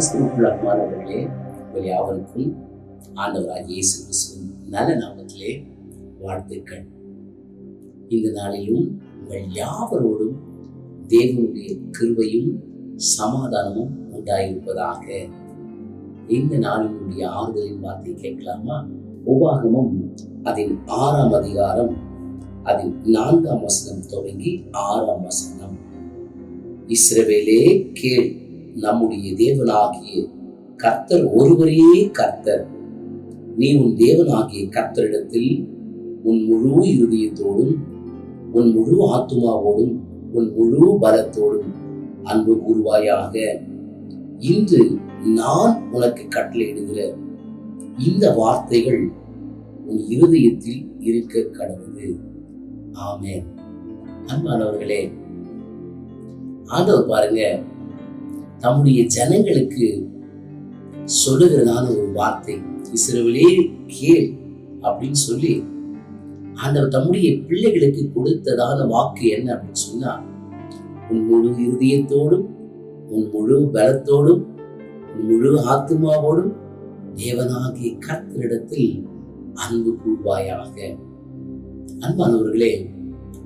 கிறிஸ்துவுக்குள் அன்பானவர்களே உங்கள் யாவருக்கும் ஆண்டவராக இயேசு கிறிஸ்துவின் நல்ல நாமத்திலே வாழ்த்துக்கள். இந்த நாளிலும் உங்கள் யாவரோடும் தேவனுடைய கிருவையும் சமாதானமும் உண்டாயிருப்பதாக இந்த நாளினுடைய ஆறுதலின் வார்த்தை கேட்கலாமா? உபாகமும் அதன் ஆறாம் அதிகாரம் அதன் நான்காம் வசனம் தொடங்கி ஆறாம் வசனம். இஸ்ரவேலே கேள் நம்முடைய தேவனாகிய கர்த்தர் ஒருவரே கர்த்தர். நீ உன் தேவனாகிய கர்த்தரிடத்தில் உன் முழு இருதயத்தோடும் உன் முழு ஆத்துமாவோடும் உன் முழு பலத்தோடும் அன்பு கூறுவாயாக. இன்று நான் உனக்கு கட்டளையிடுகிற இந்த வார்த்தைகள் உன் இருதயத்தில் இருக்க கடவுது. ஆமே அன்பானவர்களே ஆண்டவர் பாருங்க தம்முடைய ஜனங்களுக்கு சொல்லுகிறதான ஒரு வார்த்தை. இஸ்ரவேலே கேள் அப்படின்னு சொல்லி ஆண்டவர் தம்முடைய பிள்ளைகளுக்கு கொடுத்ததான வாக்கு என்ன அப்படின்னு சொன்னா உன் முழு இருதயத்தோடும் உன் முழு பலத்தோடும் உன் முழு ஆத்மாவோடும் தேவனாகிய கர்த்தரிடத்தில் அன்பு கூர்வாயாக. அன்பானவர்களே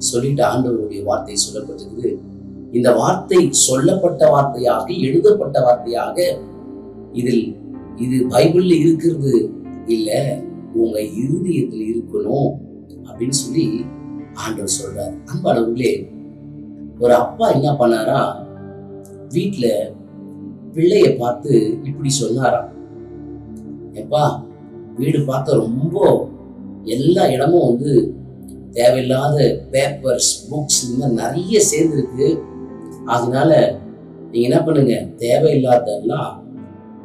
சொல்லிட்டு ஆண்டவருடைய வார்த்தை சொல்லப்பட்டிருக்குது. இந்த வார்த்தை சொல்லப்பட்ட வார்த்தையாக எழுதப்பட்ட வார்த்தையாக இதில் இது பைபிள்ல இருக்கிறது. இல்ல உங்க இருதயத்தில் இருக்கணும் அப்படின்னு சொல்லி ஆண்டவர் சொல்றார். அன்பானவர்களே ஒரு அப்பா என்ன பண்ணாரா? வீட்டுல பிள்ளைய பார்த்து இப்படி சொன்னாராம் எப்பா வீடு பார்த்த ரொம்ப எல்லா இடமும் வந்து தேவையில்லாத பேப்பர்ஸ் புக்ஸ் இந்த மாதிரி நிறைய சேர்ந்துருக்கு. அதனால நீங்க என்ன பண்ணுங்க? தேவையில்லாததெல்லாம்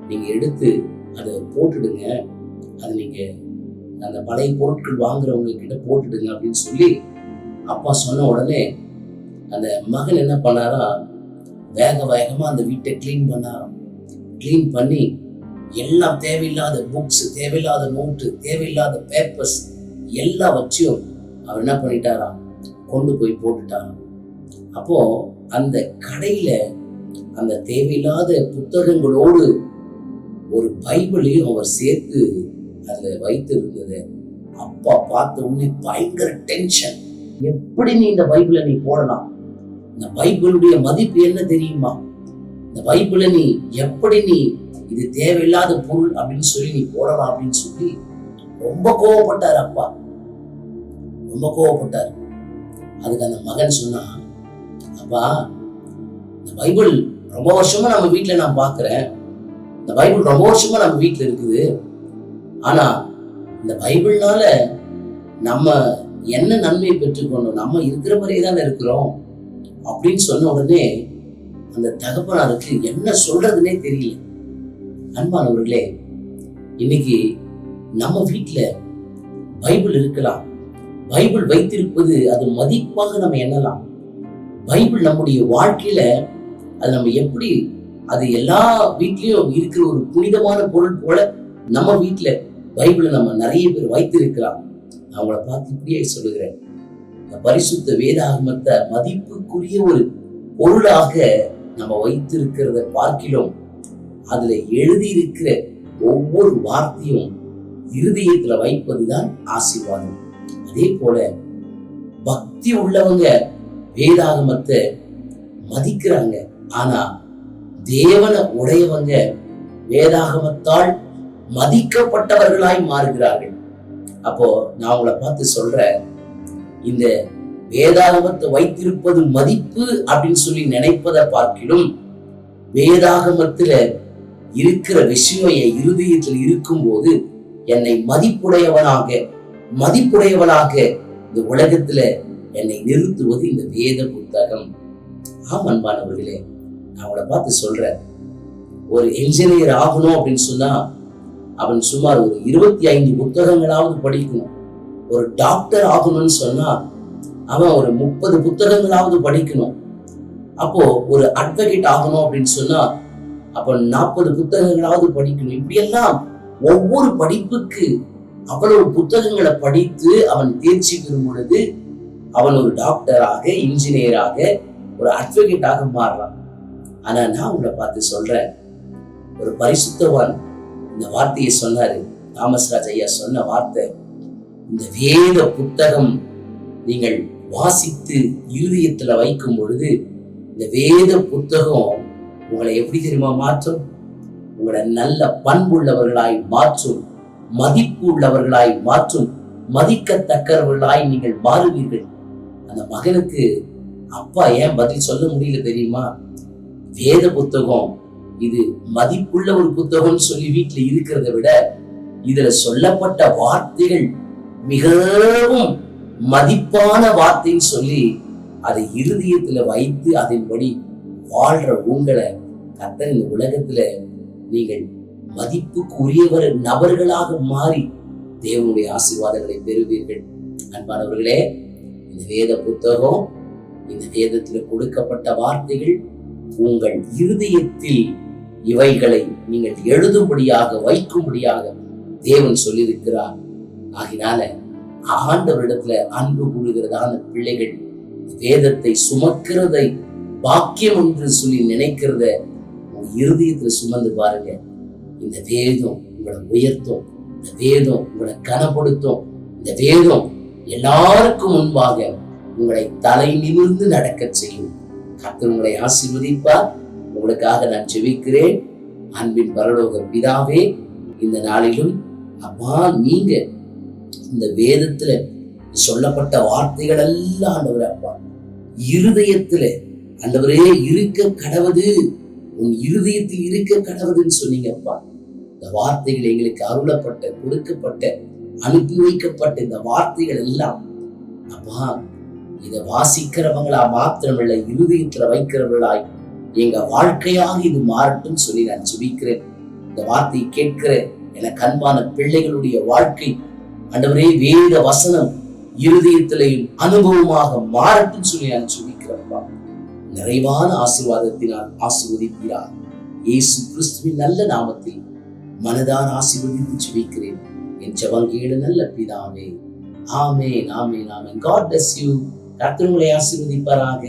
நீங்க எடுத்து அதை போட்டுடுங்க. அது நீங்க அந்த பழைய பொருட்கள் வாங்குறவங்க கிட்ட போட்டுடுங்க அப்படின்னு சொல்லி அப்பா சொன்ன உடனே அந்த மகன் என்ன பண்ணாரா? வேக வேகமா அந்த வீட்டை க்ளீன் பண்ணாராம். க்ளீன் பண்ணி எல்லாம் தேவையில்லாத புக்ஸ் தேவையில்லாத நோட்டு தேவையில்லாத பேப்பர்ஸ் எல்லாவற்றையும் அவர் என்ன பண்ணிட்டாராம்? கொண்டு போய் போட்டுட்டாராம். அப்போ அந்த கடையில அந்த தேவையில்லாத புத்தகங்களோடு ஒரு பைபிளையும் அவர் சேர்த்து அதுல வைத்திருந்தது. அப்பா பார்த்த உடனே பயங்கர டென்ஷன் எப்படி நீ இந்த பைபிளை நீ போடலாம்? இந்த பைபிளுடைய மதிப்பு என்ன தெரியுமா? இந்த பைபிளை நீ எப்படி நீ இது தேவையில்லாத பொருள் அப்படின்னு சொல்லி நீ போடலாம் அப்படின்னு சொல்லி ரொம்ப கோவப்பட்டார் அப்பா. ரொம்ப கோவப்பட்டார். அதுக்கு அந்த மகன் சொன்னா அப்பா இந்த பைபிள் ரொம்ப வருஷமா நம்ம வீட்டுல நான் பார்க்குறேன் இந்த பைபிள் ரொம்ப வருஷமா நம்ம வீட்டுல இருக்குது. ஆனா இந்த பைபிள்னால நம்ம என்ன நன்மை பெற்றுக்கொண்டோம்? நம்ம இருக்கிற மாதிரியே தானே இருக்கிறோம். அப்படின்னு சொன்ன உடனே அந்த தகப்பனாருக்கு என்ன சொல்றதுன்னே தெரியல. அன்பானவர்களே இன்னைக்கு நம்ம வீட்டுல பைபிள் இருக்கலாம். பைபிள் வைத்திருப்பது அது மதிப்பாக நம்ம எண்ணலாம். பைபிள் நம்முடைய வாழ்க்கையில அது நம்ம எப்படி அது எல்லா வீட்லயும் இருக்கிற ஒரு புனிதமான பொருள் போல நம்ம வீட்டுல பைபிளை நம்ம நிறைய பேர் வைத்திருக்கலாம் நான் உங்களை பார்த்து இப்படியே சொல்லுகிறேன். பரிசுத்த வேதாகமத்தை மதிப்புக்குரிய ஒரு பொருளாக நம்ம வைத்திருக்கிறத பார்க்கிலும் அதுல எழுதியிருக்கிற ஒவ்வொரு வார்த்தையும் இருதயத்துல வைப்பதுதான் ஆசீர்வாதம். அதே போல பக்தி உள்ளவங்க வேதாகமத்தை மதிக்கிறாங்க. ஆனா தேவனை உடையவங்க வேதாகமத்தால் மதிக்கப்பட்டவர்களாய் மாறுகிறார்கள். அப்போ நான் உங்களை பார்த்து சொல்றேன். இந்த வேதாகமத்தை வைத்திருப்பது மதிப்பு அப்படின்னு சொல்லி நினைப்பதை பார்க்கிலும் வேதாகமத்துல இருக்கிற விஷயம் என் இருதயத்தில் இருக்கும்போது என்னை மதிப்புடையவனாக மதிப்புடையவனாக இந்த உலகத்துல என்னை நிறுத்துவது இந்த வேத புத்தகம். ஆம் அன்பானவர்களே நான் அவளை பார்த்து சொல்றேன். ஒரு என்ஜினியர் ஆகணும் அப்படின்னு சொன்னா அவன் சுமார் ஒரு இருபத்தி ஐந்து புத்தகங்களாவது படிக்கணும் ஒரு டாக்டர் ஆகணும்னு சொன்னா அவன் ஒரு முப்பது புத்தகங்களாவது படிக்கணும். அப்போ ஒரு அட்வொகேட் ஆகணும் அப்படின்னு சொன்னா அப்போ நாற்பது புத்தகங்களாவது படிக்கணும். இப்படியெல்லாம் ஒவ்வொரு படிப்புக்கு அவ்வளவு புத்தகங்களை படித்து அவன் தேர்ச்சி பெறும் பொழுது அவன் ஒரு டாக்டராக இன்ஜினியராக ஒரு அட்வொகேட்டாக மாறுறான். ஆனா நான் உங்களை பார்த்து சொல்றேன் ஒரு பரிசுத்தவான் இந்த வார்த்தையை சொன்னாரு. தாமஸ் ராஜ் ஐயா சொன்ன வார்த்தை இந்த வேத புத்தகம் நீங்கள் வாசித்து இருதயத்துல வைக்கும் பொழுது இந்த வேத புத்தகம் உங்களை எப்படி தெரியுமா மாற்றும்? உங்களை நல்ல பண்புள்ளவர்களாய் மாற்றும் மதிப்பு உள்ளவர்களாய் மாற்றும் மதிக்கத்தக்கவர்களாய் நீங்கள் மாறுவீர்கள். அந்த மகனுக்கு அப்பா ஏன் பதில் சொல்ல முடியல தெரியுமா? வேத புத்தகம். இது மதிப்புள்ள ஒரு புத்தகம்னு சொல்லி வீட்டுல இருக்கிறத விட இதுல சொல்லப்பட்ட வார்த்தைகள் மிகவும் மதிப்பான வார்த்தைன்னு சொல்லி அதை இருதயத்துல வைத்து அதன்படி வாழ்ற உங்களை கத்தன் இந்த உலகத்துல நீங்கள் மதிப்புக்குரியவர் நபர்களாக மாறி தேவனுடைய ஆசீர்வாதங்களை பெறுவீர்கள். அன்பானவர்களே இந்த வேத புத்தகம் இந்த வேதத்தில் கொடுக்கப்பட்ட வார்த்தைகள் உங்கள் இருதயத்தில் இவைகளை நீங்கள் எழுதும்படியாக வைக்கும்படியாக தேவன் சொல்லியிருக்கிறார். ஆகினால ஆண்டவரிடத்துல அன்பு கூறுகிறதான பிள்ளைகள் வேதத்தை சுமக்கிறதை பாக்கியம் என்று சொல்லி நினைக்கிறத உங்க இருதயத்துல சுமந்து பாருங்க. இந்த வேதம் உங்களை உயர்த்தும் இந்த வேதம் உங்களை கனப்படுத்தும் இந்த வேதம் எல்லாருக்கும் முன்பாக உங்களை தலை நிமிர்ந்து நடக்க செய்யும். கர்த்தர் உங்களை ஆசீர்வதிப்பார். உங்களுக்காக நான் ஜெபிக்கிறேன். அன்பின் பரலோக பிதாவே இந்த நாளிலும் அப்பா நீங்க இந்த வேதத்துல சொல்லப்பட்ட வார்த்தைகள் எல்லாம் ஆண்டவர் அப்பா. இருதயத்துல ஆண்டவரே இருக்க கடவுது. உன் இருதயத்தில் இருக்க கடவுதுன்னு சொன்னீங்கப்பா இந்த வார்த்தைகள் எங்களுக்கு அருளப்பட்ட கொடுக்கப்பட்ட அனுப்பி வைக்கப்பட்ட இந்த வார்த்தைகள் எல்லாம் அப்பா இதை வாசிக்கிறவங்களா மாத்திரமில்லை இருதயத்துல வைக்கிறவர்களாய் எங்க வாழ்க்கையாக இது மாறட்டும் சொல்லி நான் ஜெபிக்கிறேன். இந்த வார்த்தையை கேட்கிற எனக்கு அன்பான பிள்ளைகளுடைய வாழ்க்கை அண்டவரே வேத வசனம் இருதயத்திலையும் அனுபவமாக மாறட்டும் சொல்லி நான் ஜெபிக்கிறேன்ப்பா நிறைவான ஆசீர்வாதத்தினால் ஆசீர்வதிக்கிறார் இயேசு கிறிஸ்துவின் நல்ல நாமத்தில் மனதார ஆசீர்வதித்து ஜெபிக்கிறேன். என் ஜபங்கீடு நல்ல பிதாவே. ஆமே ஆமே ஆமே காட் பிளஸ் யூ கர்த்தர் உங்களை ஆசீர்வதிப்பாராக.